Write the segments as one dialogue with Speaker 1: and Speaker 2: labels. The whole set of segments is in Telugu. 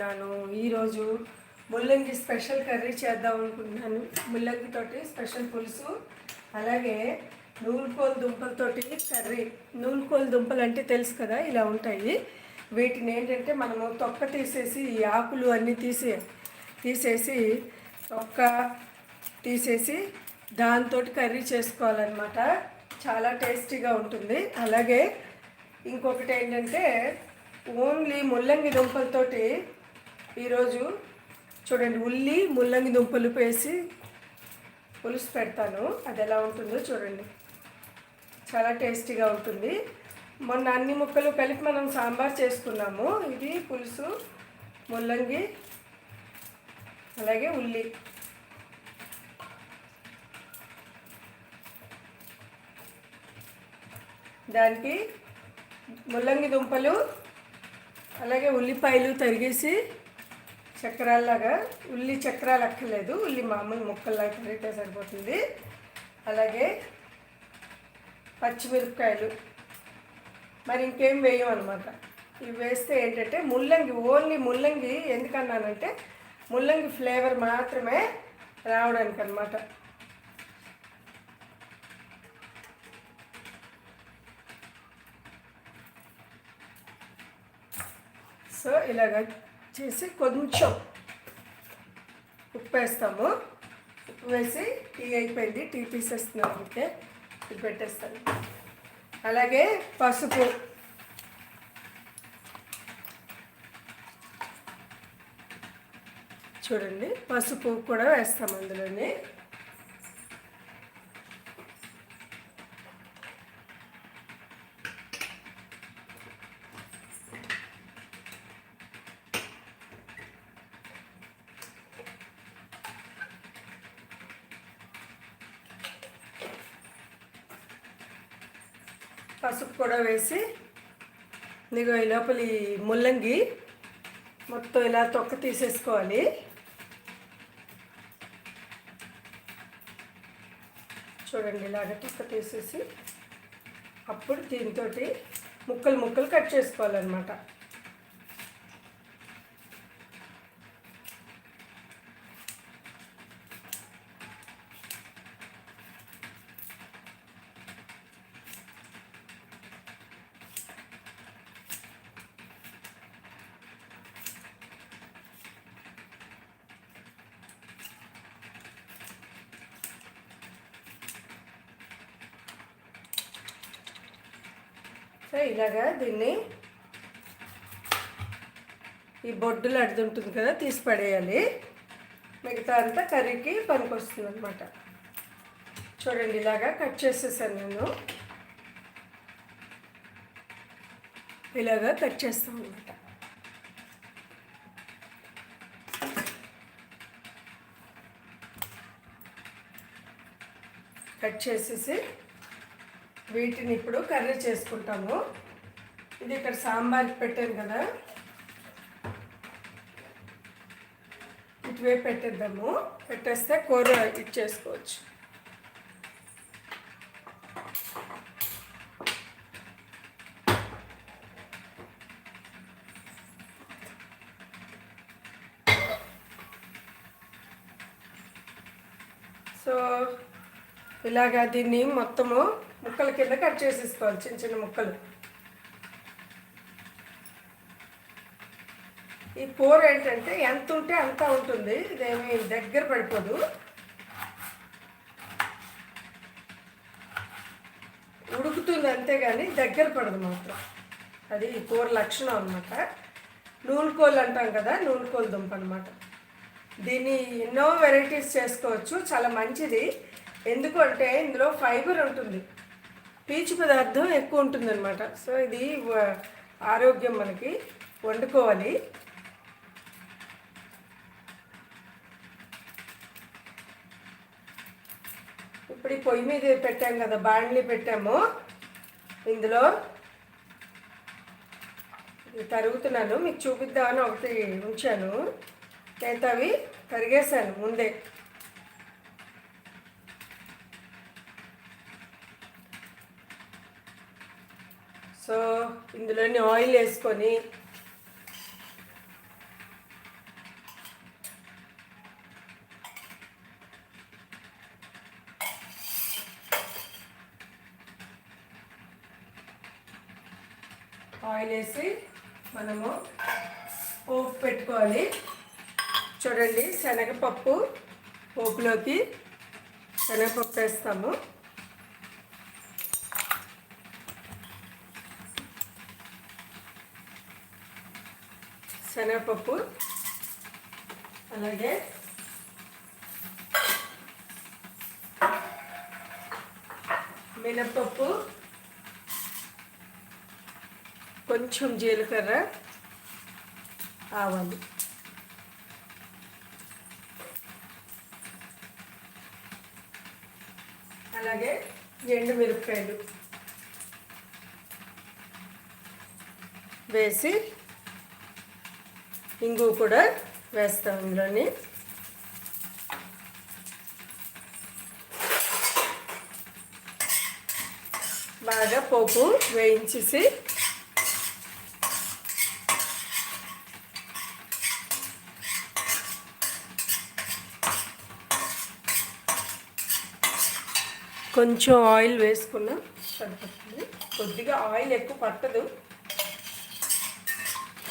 Speaker 1: అనుకున్నాను ఈరోజు ముల్లంగి స్పెషల్ కర్రీ చేద్దాం అనుకుంటున్నాను. ముల్లంగితోటి స్పెషల్ పులుసు అలాగే నూలుకోలు దుంపలతోటి కర్రీ. నూలుకోలు దుంపలు అంటే తెలుసు కదా ఇలా ఉంటాయి. వీటిని ఏంటంటే మనము తొక్క తీసేసి ఈ ఆకులు అన్నీ తీసే తీసేసి తొక్క తీసేసి దాంతో కర్రీ చేసుకోవాలన్నమాట. చాలా టేస్టీగా ఉంటుంది. అలాగే ఇంకొకటి ఏంటంటే ఓన్లీ ముల్లంగి దుంపలతోటి ఈరోజు చూడండి ఉల్లి ముల్లంగి దుంపలు వేసి పులుసు పెడతాను. అది ఎలా ఉంటుందో చూడండి. చాలా టేస్టీగా ఉంటుంది. మొన్న అన్ని ముక్కలు కలిపి మనం సాంబార్ చేసుకున్నాము. ఇది పులుసు ముల్లంగి అలాగే ఉల్లి. దానికి ముల్లంగి దుంపలు అలాగే ఉల్లిపాయలు తరిగేసి చక్రాల్లాగా ఉల్లి చక్రాలు అక్కర్లేదు. ఉల్లి మామూలు ముక్కల్లాగా కరిగితే సరిపోతుంది. అలాగే పచ్చిమిరపకాయలు. మరి ఇంకేం వేయం అనమాట ఇవి వేస్తే ఏంటంటే ముల్లంగి ఓన్లీ ముల్లంగి ఎందుకన్నానంటే ముల్లంగి ఫ్లేవర్ మాత్రమే రావడానికి అనమాట సో ఇలాగ చేసి కొంచెం ఉప్పు వేస్తాము ఉప్పు వేసి టీ అయిపోయింది. టీ తీసేస్తున్నాను అందుకే ఇది పెట్టేస్తాను. అలాగే పసుపు. చూడండి పసుపు కూడా వేస్తాం అందులోనే పసుపు కూడా వేసి నీకు ఈ లోపలి ముల్లంగి మొత్తం ఇలా తొక్క తీసేసుకోవాలి. చూడండి ఇలాగ తొక్క తీసేసి అప్పుడు దీంతో ముక్కలు ముక్కలు కట్ చేసుకోవాలన్నమాట. సో ఇలాగా దీన్ని ఈ బొడ్డులు అడ్డు ఉంటుంది కదా తీసి పడేయాలి. మిగతా అంతా కర్రీకి పనికొస్తుంది అనమాట చూడండి ఇలాగా కట్ చేసేసాను నేను. ఇలాగా కట్ చేస్తాం అనమాట కట్ చేసేసి వీటిని ఇప్పుడు కర్రీ చేసుకుంటాము. ఇది ఇక్కడ సాంబార్కి పెట్టాను కదా. ఇటువే పెట్టేద్దాము. పెట్టేస్తే కూర ఇచ్చేసుకోవచ్చు. సో ఇలాగా దీన్ని మొత్తము ముక్కల కింద కట్ చేసేసుకోవాలి చిన్న చిన్న ముక్కలు. ఈ కూర ఏంటంటే ఎంత ఉంటే అంత ఉంటుంది ఇదేమి దగ్గర పడిపోదు. ఉడుకుతుంది అంతేగాని దగ్గర పడదు మాత్రం. అది ఈ కూర లక్షణం అనమాట నూలుకోలు అంటాం కదా నూలుకోలు దుంప అనమాట దీన్ని ఎన్నో వెరైటీస్ చేసుకోవచ్చు చాలా మంచిది. ఎందుకంటే ఇందులో ఫైబర్ ఉంటుంది. పీచు పదార్థం ఎక్కువ ఉంటుందన్నమాట. సో ఇది ఆరోగ్యం మనకి వండుకోవాలి. ఇప్పుడు ఈ పొయ్యి మీద పెట్టాం కదా బాండ్లీ పెట్టాము. ఇందులో ఇది తరుగుతున్నాను మీకు చూపిద్దామని ఒకటి ఉంచాను. నేను అవి తరిగేసాను ముందే. సో ఇందులోని ఆయిల్ వేసుకొని ఆయిల్ వేసి మనము పోపు పెట్టుకోవాలి. చూడండి శనగపప్పు పోపులోకి శనగపప్పు వేస్తాము. శనగపప్పు అలాగే మినప్పప్పు కొంచెం జీలకర్ర ఆవాలు. అలాగే ఎండు మిరపకాయలు. వేసి ఇంగు కూడా వేస్తాం ఇందులోని. బాగా పోపు వేయించేసి కొంచెం ఆయిల్ వేసుకున్నా సరిపోతుంది. కొద్దిగా ఆయిల్ ఎక్కువ పట్టదు.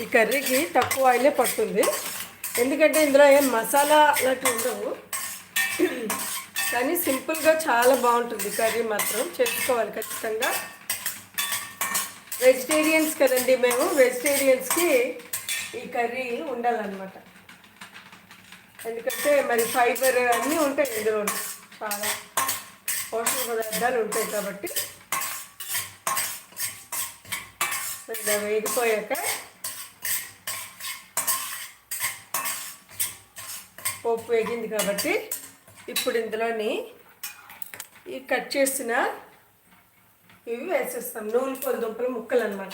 Speaker 1: ఈ కర్రీకి తక్కువ ఆయిలే పడుతుంది. ఎందుకంటే ఇందులో ఏం మసాలా అలాంటివి ఉండవు. కానీ సింపుల్గా చాలా బాగుంటుంది కర్రీ మాత్రం. చేసుకోవాలి ఖచ్చితంగా. వెజిటేరియన్స్ కదండి మేము. వెజిటేరియన్స్కి ఈ కర్రీ ఉండాలన్నమాట. ఎందుకంటే మరి ఫైబర్ అన్నీ ఉంటాయి ఇందులో. చాలా పోషక పదార్థాలు ఉంటాయి కాబట్టి. ఇలా వేగిపోయాక పోపు వేగింది కాబట్టి ఇప్పుడు ఇందులోని ఈ కట్ చేసిన ఇవి వేసేస్తాం. నూనె పొడి దుంపల ముక్కలు అనమాట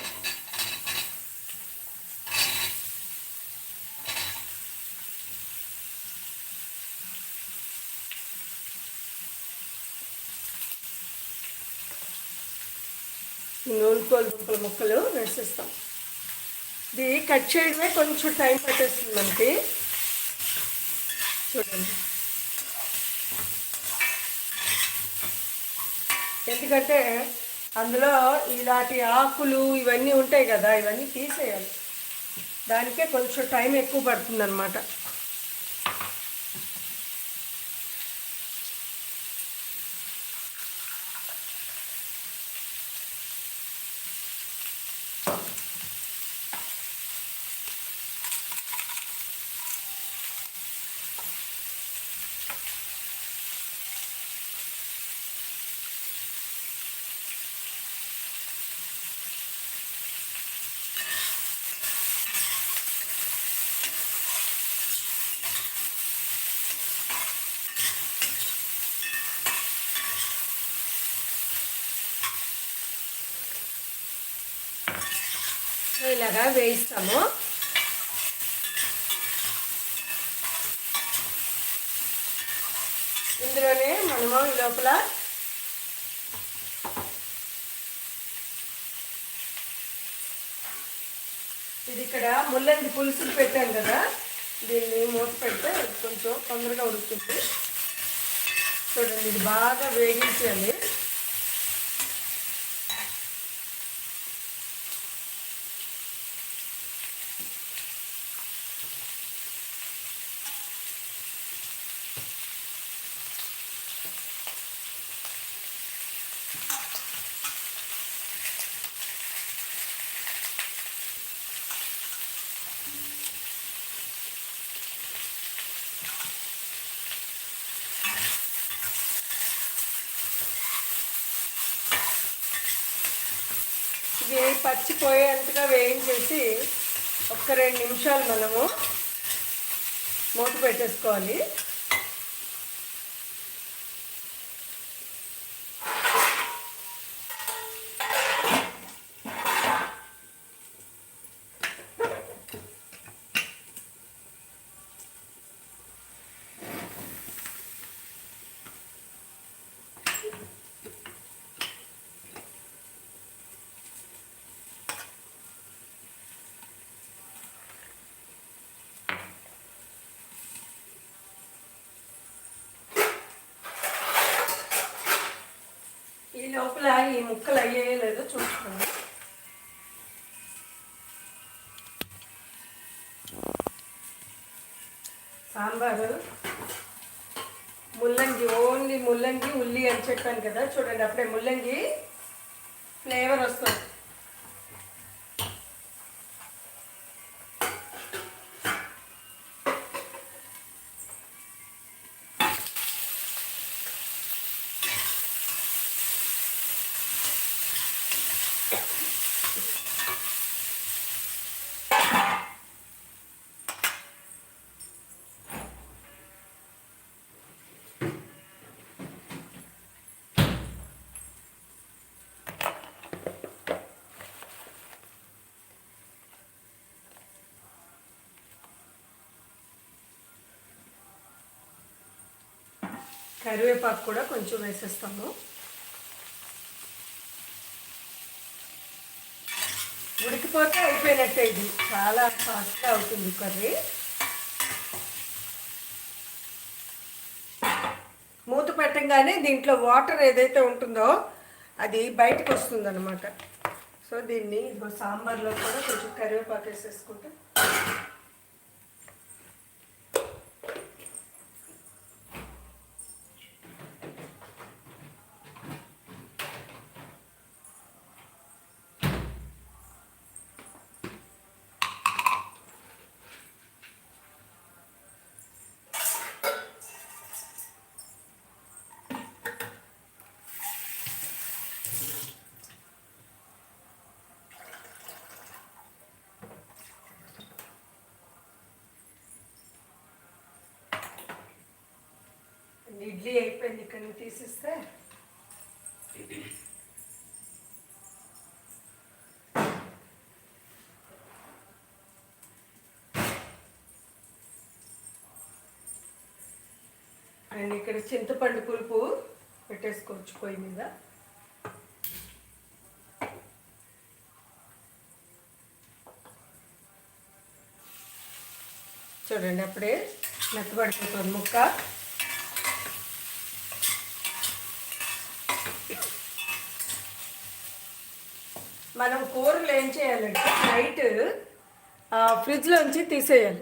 Speaker 1: నూనె పొడి దుంపల ముక్కలు వేసేస్తాం. ఇది కట్ చేయడమే కొంచెం టైం పట్టేస్తుంది మనకి. చూడండి. ఎందుకంటే అందులో ఇలాంటి ఆకులు ఇవన్నీ ఉంటాయి కదా ఇవన్నీ తీసేయాలి. దానికే కొంచెం టైం ఎక్కువ పడుతుంది ఇలాగా వేయిస్తాము. ఇందులోనే మనము ఈ లోపల ఇది ఇక్కడ ముల్లంగి పులుసులు పెట్టాను కదా దీన్ని మూత పెడితే కొంచెం తొందరగా ఉడుకుతుంది. చూడండి ఇది బాగా వేగించాలి ఇది పచ్చిపోయేంతగా వేయించేసి ఒక్క రెండు నిమిషాలు మనము మూత పెట్టేసుకోవాలి. లోపల ఈ ముక్కలు అయ్యేయలేదో చూసుకోండి. సాంబారు. ముల్లంగి ఓన్లీ ముల్లంగి ఉల్లి అని చెప్పాను కదా చూడండి అప్పుడే ముల్లంగి ఫ్లేవర్ వస్తుంది. కరివేపాకు కూడా కొంచెం వేసేస్తాము ఉడికిపోతే అయిపోయినట్టే ఇది. చాలా ఫాస్ట్గా అవుతుంది కర్రీ. మూత పెట్టంగానే దీంట్లో వాటర్ ఏదైతే ఉంటుందో అది బయటకు వస్తుంది అనమాట సో దీన్ని సాంబార్లో కూడా కొంచెం కరివేపాకు వేసేసుకుంటే ఇడ్లీ అయిపోయింది ఇక్కడ నుంచి తీసిస్తే. అండ్ ఇక్కడ చింతపండు పులుపు పెట్టేసుకోవచ్చు పొయ్యి మీద. చూడండి అప్పుడే మెత్తబడిపోతుంది ముక్క. మనం కూరలు ఏం చేయాలంటే నైట్ ఫ్రిడ్జ్లోంచి తీసేయాలి.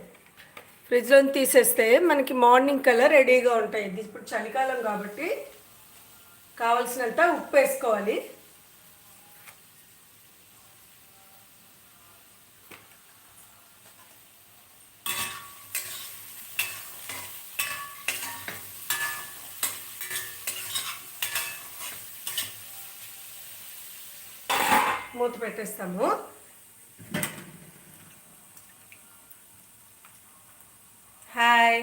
Speaker 1: ఫ్రిడ్జ్లోంచి తీసేస్తే మనకి మార్నింగ్ కల్లా రెడీగా ఉంటాయి. ఇప్పుడు చలికాలం కాబట్టి కావలసినంత ఉప్పు వేసుకోవాలి మూత పెట్టేస్తాము. హాయ్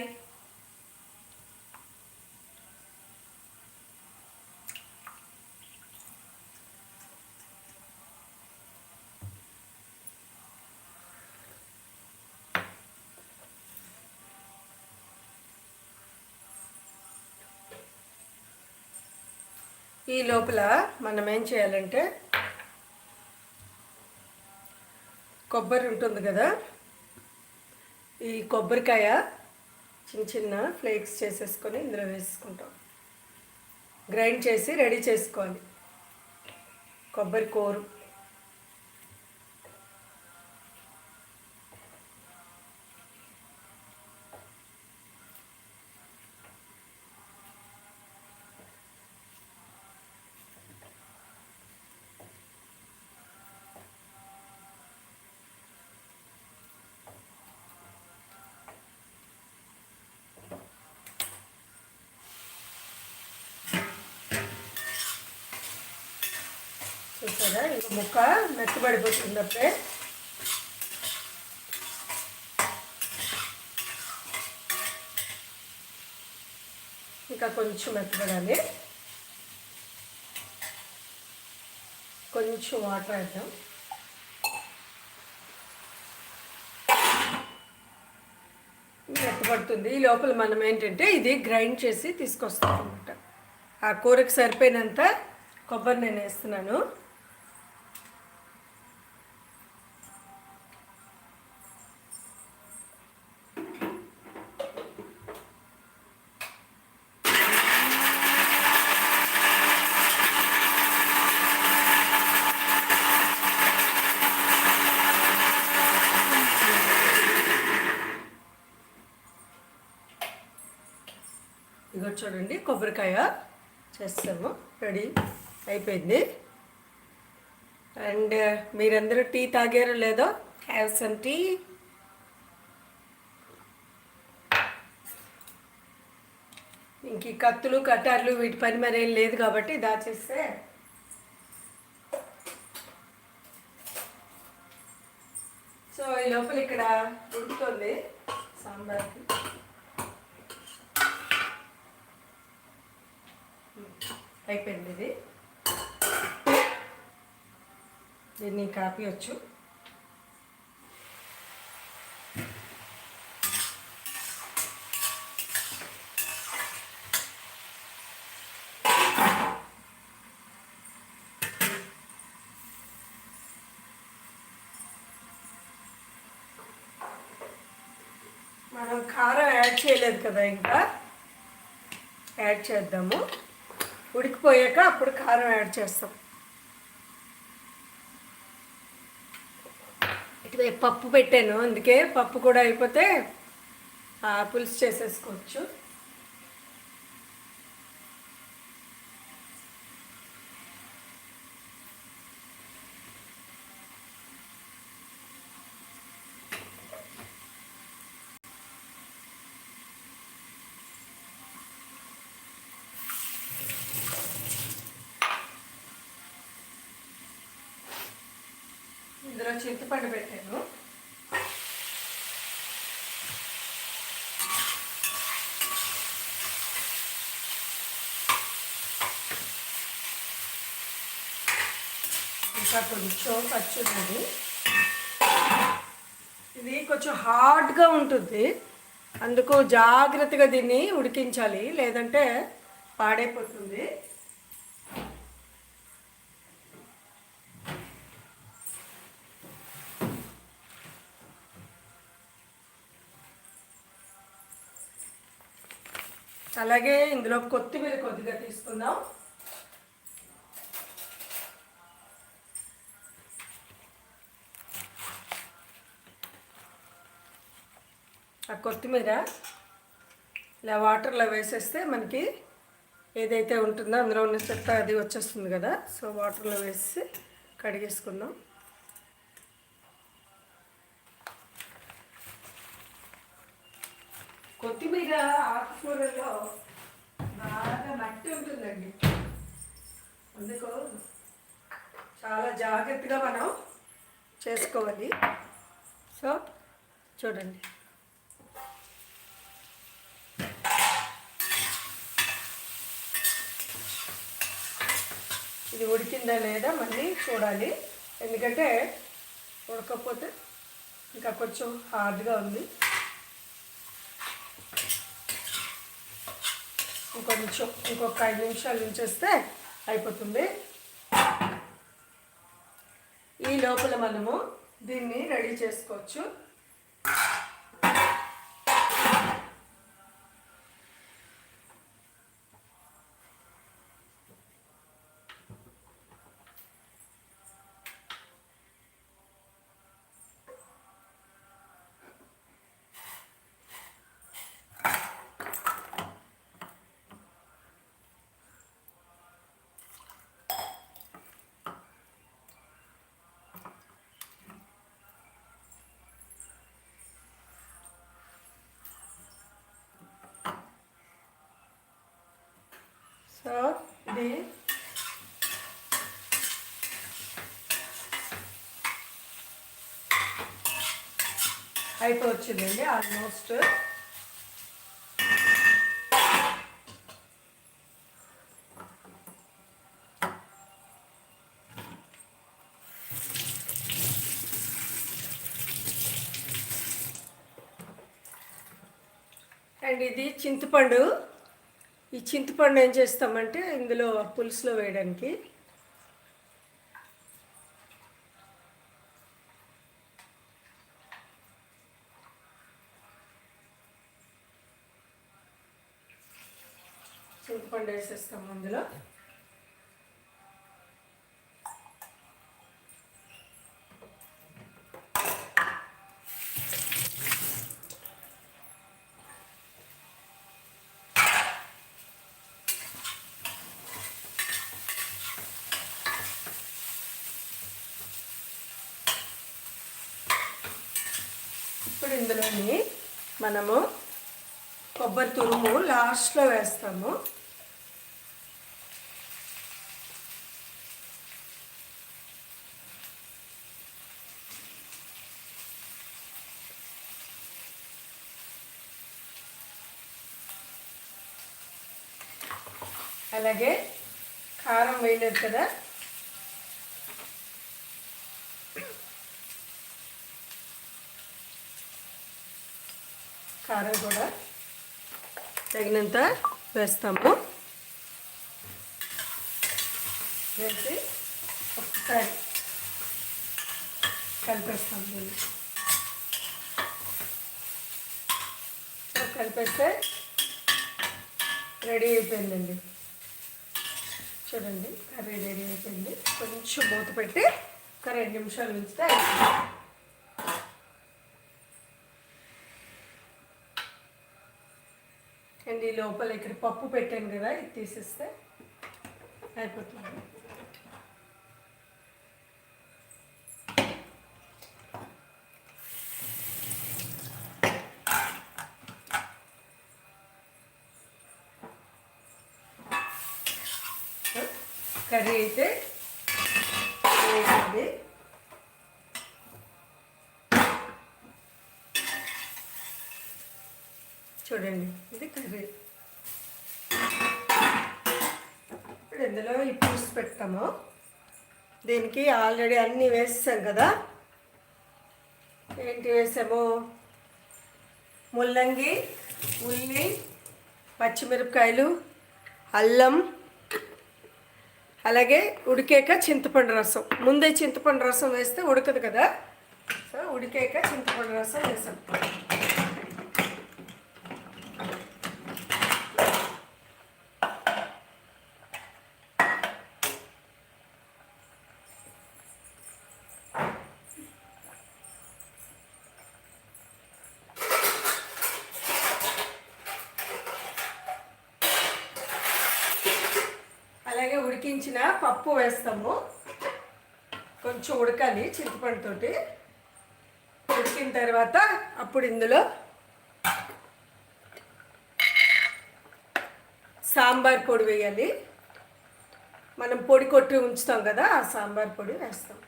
Speaker 1: ఈ లోపల మనం ఏం చేయాలంటే కొబ్బరి ఉంటుంది కదా? ఈ కొబ్బరికాయ చిన్న చిన్న ఫ్లేక్స్ చేసేసుకొని ఇందులో వేసుకుంటాం. గ్రైండ్ చేసి రెడీ చేసుకోవాలి. కొబ్బరి కూరు. కదా ఇంక ముక్క మెత్తబడిపోతుంది అప్పుడే ఇంకా కొంచెం మెత్తబడాలి. కొంచెం వాటర్ వేద్దాం. మెత్తబడుతుంది. ఈ లోపల మనం ఏంటంటే ఇది గ్రైండ్ చేసి తీసుకొస్తాం అనమాట ఆ కూరకు సరిపోయినంత కొబ్బరి నేను వేస్తున్నాను. ఇగో చూడండి కొబ్బరికాయ చేస్తాము. రెడీ అయిపోయింది. అండ్ మీరందరూ టీ తాగారో లేదో హ్యావ్ సమ్ టీ ఇంక ఈ కత్తులు కట్టార్లు వీటి పని మరేం లేదు కాబట్టి దాచేస్తే. సో ఈ లోపల ఇక్కడ ఉడుకుతుంది సాంబార్కి. అయిపోయింది ఇది. దీన్ని కాపీ వచ్చు మనం కారం యాడ్ చేయలేదు కదా ఇంకా. యాడ్ చేద్దాము. ఉడికిపోయాక అప్పుడు కారం యాడ్ చేస్తాం. పప్పు పెట్టాను అందుకే పప్పు కూడా అయిపోతే పులుసు చేసేసుకోవచ్చు. ఇందులో చింతపండు పెట్టాను. ఇంకా కొంచెం పచ్చున్నది ఇది కొంచెం హార్డ్గా ఉంటుంది. అందుకు జాగ్రత్తగా దీన్ని ఉడికించాలి లేదంటే పాడైపోతుంది. అలాగే ఇందులో కొత్తిమీర కొద్దిగా తీసుకుందాం. ఆ కొత్తిమీర ఇలా వాటర్లో వేసేస్తే మనకి ఏదైతే ఉంటుందో అందులో ఉన్న చెత్త అది వచ్చేస్తుంది కదా. సో వాటర్లో వేసి కడిగేసుకుందాం. కొత్తిమీర ఆకుకూరలో బాగా మట్టి ఉంటుందండి. అందుకు చాలా జాగ్రత్తగా మనం చేసుకోవాలి. సో చూడండి. ఇది ఉడికిందా లేదా మళ్ళీ చూడాలి. ఎందుకంటే ఉడకపోతే ఇంకా కొంచెం హార్డ్గా ఉంది. ఇంకొంచెం ఇంకొక ఐదు నిమిషాలు ఉంచేస్తే అయిపోతుంది. ఈ లోపల మనము దీన్ని రెడీ చేసుకోవచ్చు సో ఇది అయిపోవచ్చిందండి ఆల్మోస్ట్ అండ్ ఇది చింతపండు. ఈ చింతపండు ఏం చేస్తామంటే ఇందులో పులుసులో వేయడానికి. చింతపండు వేసేస్తాము అందులో. ఇప్పుడు ఇందులోని మనము కొబ్బరి తురుము లాస్ట్లో వేస్తాము. అలాగే కారం వేయలేదు కదా కారం కూడా తగినంత వేస్తాము. వేసి ఒకసారి కలిపేస్తాం దీన్ని. కలిపేస్తే రెడీ అయిపోయిందండి. చూడండి కర్రీ రెడీ అయిపోయింది. కొంచెం మూత పెట్టి ఒక రెండు నిమిషాలు ఉంచితే అండ్ ఈ లోపల ఇక్కడ పప్పు పెట్టాను కదా ఇది తీసేస్తే అయిపోతుంది. కర్రీ అయితే వేసింది చూడండి ఇది కర్రీ ఇప్పుడు ఇందులో ఈ పులుసు పెడతాము దీనికి ఆల్రెడీ అన్నీ వేసాం కదా. ఏంటి వేసాము? ముల్లంగి ఉల్లి పచ్చిమిరపకాయలు అల్లం అలాగే ఉడికేక చింతపండు రసం. ముందే చింతపండు రసం వేస్తే ఉడకదు కదా. సో ఉడికేక చింతపండు రసం వేసాం అలాగే ఉడికించిన పప్పు వేస్తాము. కొంచెం ఉడకాలి చింతపండుతోటి. ఉడికిన తర్వాత అప్పుడు ఇందులో సాంబార్ పొడి వేయాలి. మనం పొడి కొట్టి ఉంచుతాం కదా ఆ సాంబార్ పొడి వేస్తాం.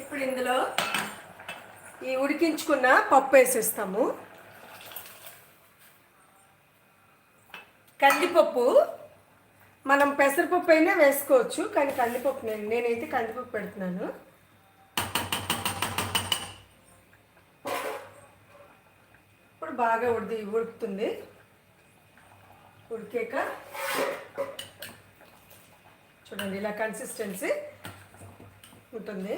Speaker 1: ఇప్పుడు ఇందులో ఈ ఉడికించుకున్న పప్పు వేసేస్తాము. కందిపప్పు మనం పెసరపప్పు అయినా వేసుకోవచ్చు కానీ కందిపప్పు నేను నేనైతే కందిపప్పు పెడుతున్నాను. ఇప్పుడు బాగా ఉడిది ఉడుకుతుంది. ఉడికాక చూడండి ఇలా కన్సిస్టెన్సీ ఉంటుంది.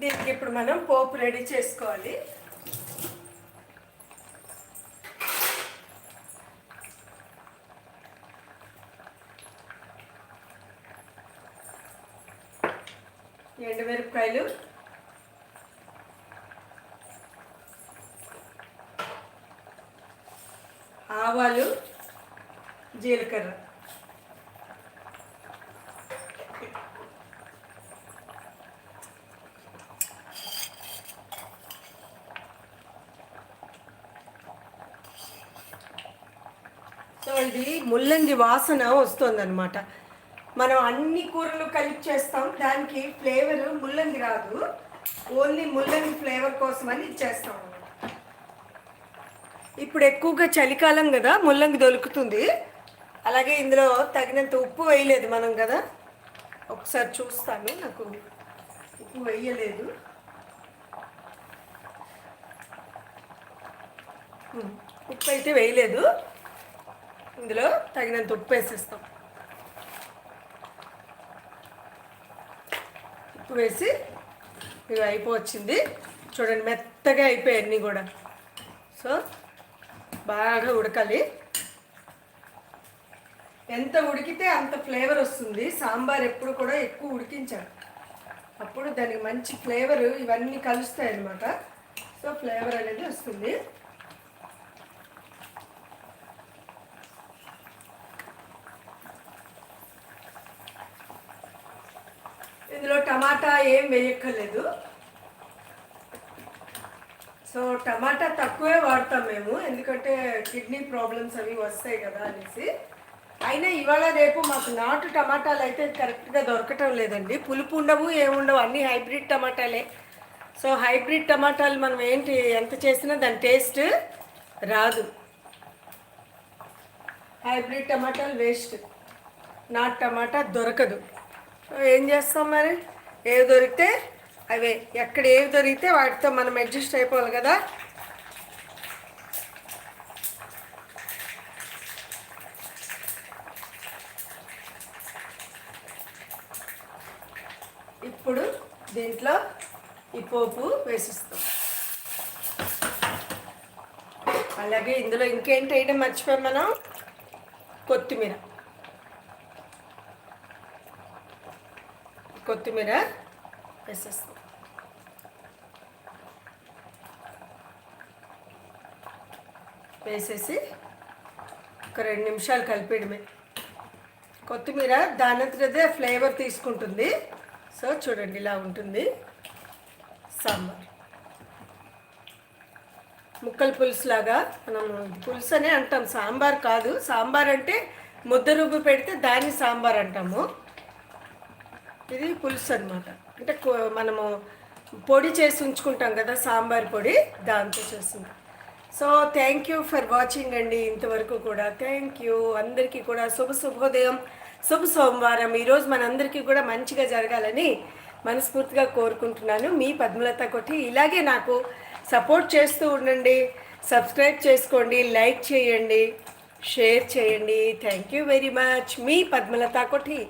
Speaker 1: దీనికి ఇప్పుడు మనం పోపు రెడీ చేసుకోవాలి. ఎండుమిరపకాయలు. ఆవాలు జీలకర్ర సో ఇది ముల్లంగి వాసన వస్తుందన్నమాట. మనం అన్ని కూరలు కలిపి చేస్తాం దానికి ఫ్లేవర్ ముల్లంగి రాదు. ఓన్లీ ముల్లంగి ఫ్లేవర్ కోసం అని ఇచ్చేస్తాం. ఇప్పుడు ఎక్కువగా చలికాలం కదా ముల్లంగి దొరుకుతుంది. అలాగే ఇందులో తగినంత ఉప్పు వేయలేదు మనం కదా. ఒకసారి చూస్తాను నాకు ఉప్పు వేయలేదు. ఉప్పు అయితే వేయలేదు. ఇందులో తగినంత ఉప్పు వేసేస్తాం. ఉప్పు వేసి ఇవి అయిపోవచ్చింది. చూడండి మెత్తగా అయిపోయాయి అన్నీ కూడా. సో బాగా ఉడకాలి. ఎంత ఉడికితే అంత ఫ్లేవర్ వస్తుంది. సాంబార్ ఎప్పుడు కూడా ఎక్కువ ఉడికించాడు అప్పుడు దానికి మంచి ఫ్లేవర్ ఇవన్నీ కలుస్తాయి అన్నమాట సో ఫ్లేవర్ అనేది వస్తుంది ఇందులో టమాటా ఏం వేయక్కర్లేదు. సో టమాటా తక్కువే వాడతాం మేము ఎందుకంటే కిడ్నీ ప్రాబ్లమ్స్ అవి వస్తాయి కదా అనేసి. అయినా ఇవాళ రేపు మాకు నాటు టమాటాలు అయితే కరెక్ట్గా దొరకటం లేదండి. పులుపు ఉండవు ఏముండవు అన్నీ హైబ్రిడ్ టమాటాలే. సో హైబ్రిడ్ టమాటాలు మనం ఏంటి ఎంత చేసినా దాని టేస్ట్ రాదు. హైబ్రిడ్ టమాటాలు వేస్ట్. నాటు టమాటా దొరకదు. సో ఏం చేస్తాం మరి? ఏవి దొరికితే అవే. ఎక్కడ ఏవి దొరికితే వాటితో మనం అడ్జస్ట్ అయిపోవాలి కదా. ఇప్పుడు దీంట్లో ఈ పోపు వేసిస్తాం. అలాగే ఇందులో ఇంకేంటి వేయడం మర్చిపోయాం మనం? కొత్తిమీర. కొత్తిమీర వేసేస్తాం. వేసేసి ఒక రెండు నిమిషాలు కలిపేయడమే. కొత్తిమీర దానంతటదే ఫ్లేవర్ తీసుకుంటుంది. సో చూడండి ఇలా ఉంటుంది. సాంబార్. ముక్కల పులుసు లాగా మనం పులుసు అనే అంటాం. సాంబార్ కాదు. సాంబార్ అంటే ముద్ద రుబ్బు పెడితే దాన్ని సాంబార్ అంటాము. ఇది పులుసు అనమాట అంటే మనము పొడి చేసి ఉంచుకుంటాం కదా సాంబార్ పొడి దాంతో చేస్తుంది. So thank you for watching అండి ఇంతవరకు కూడా. థ్యాంక్ యూ అందరికీ కూడా శుభ శుభోదయం శుభ సోమవారం. ఈరోజు మనందరికీ కూడా మంచిగా జరగాలని మనస్ఫూర్తిగా కోరుకుంటున్నాను. మీ పద్మలత కొట్టి ఇలాగే నాకు సపోర్ట్ చేస్తూ ఉండండి. సబ్స్క్రైబ్ చేసుకోండి లైక్ చేయండి షేర్ చేయండి. థ్యాంక్ యూ వెరీ మచ్ మీ పద్మలత కొఠి